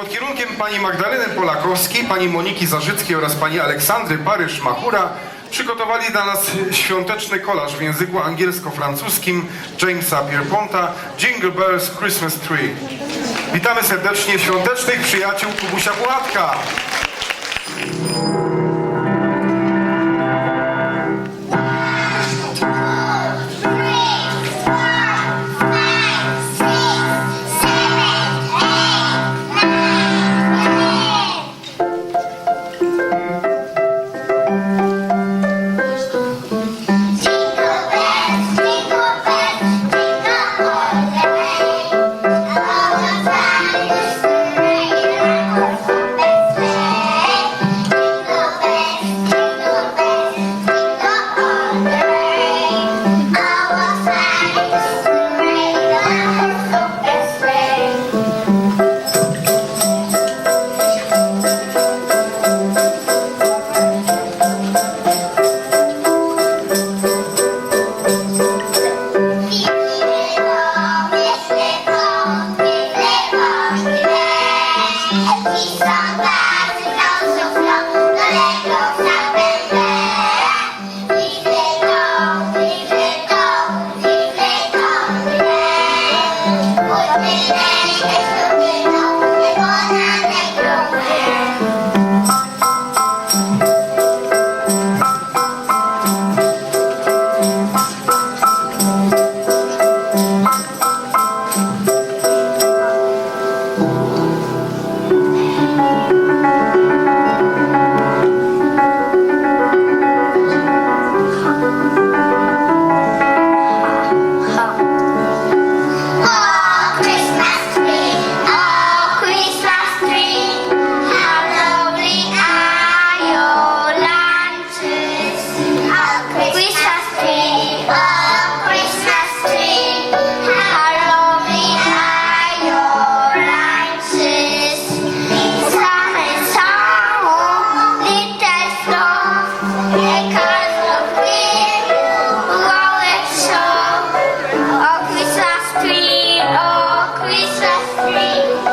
Pod kierunkiem pani Magdaleny Polakowskiej, pani Moniki Zarzyckiej oraz pani Aleksandry Paryż-Machura przygotowali dla nas świąteczny kolaż w języku angielsko-francuskim Jamesa Pierponta Jingle Bells Christmas Tree. Witamy serdecznie świątecznych przyjaciół Kubusia Pułatka. Christmas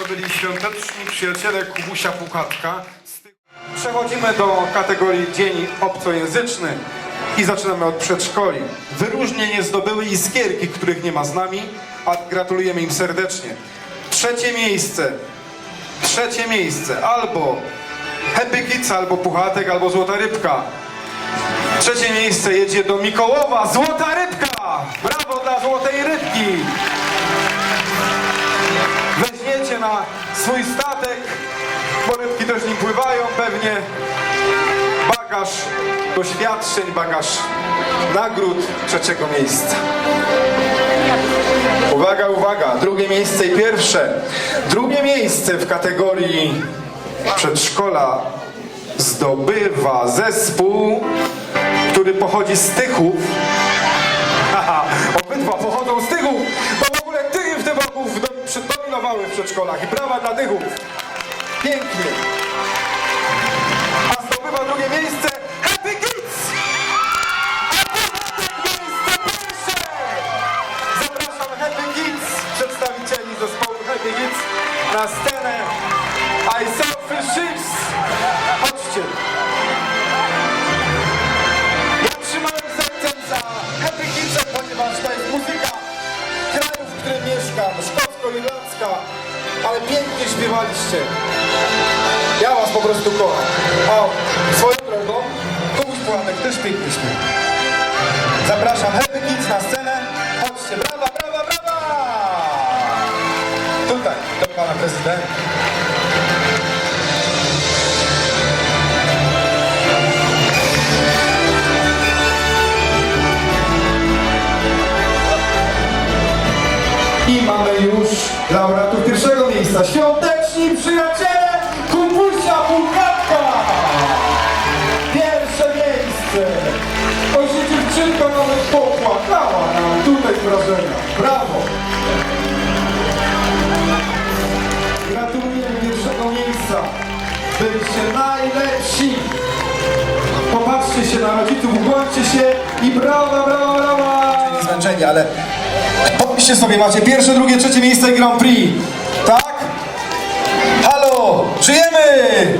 To byli świąteczni przyjaciele Kubusia Pukatka. Przechodzimy do kategorii Dzień Obcojęzyczny i zaczynamy od przedszkoli. Wyróżnienie zdobyły iskierki, których nie ma z nami, a gratulujemy im serdecznie. Trzecie miejsce. Trzecie miejsce. Albo Happy Kids, albo Puchatek, albo Złota Rybka. Trzecie miejsce jedzie do Mikołowa. Złota Rybka! Na swój statek, bo też nim pływają pewnie. Bagaż doświadczeń, bagaż nagród trzeciego miejsca. Uwaga, uwaga, drugie miejsce i pierwsze. Drugie miejsce w kategorii przedszkola zdobywa zespół, który pochodzi z Tychów. Haha, obydwa przedominowały w przedszkolach. Brawa dla Tychów. Pięknie. Po prostu kocham. A swoją drogą, komuś Polanek też śpiewa. Zapraszam Happy Kids na scenę. Chodźcie, brawa, brawa, brawa! Tutaj, do pana prezydenta. I mamy już laureatów pierwszego miejsca. Świąteczni Gratuluję pierwszego miejsca. Byliście najlepsi! Popatrzcie się na rodziców, ukłońcie się i brawa, brawa, brawa! Zmęczeni, ale podpiszcie sobie, macie pierwsze, drugie, trzecie miejsce i Grand Prix. Tak? Halo, żyjemy!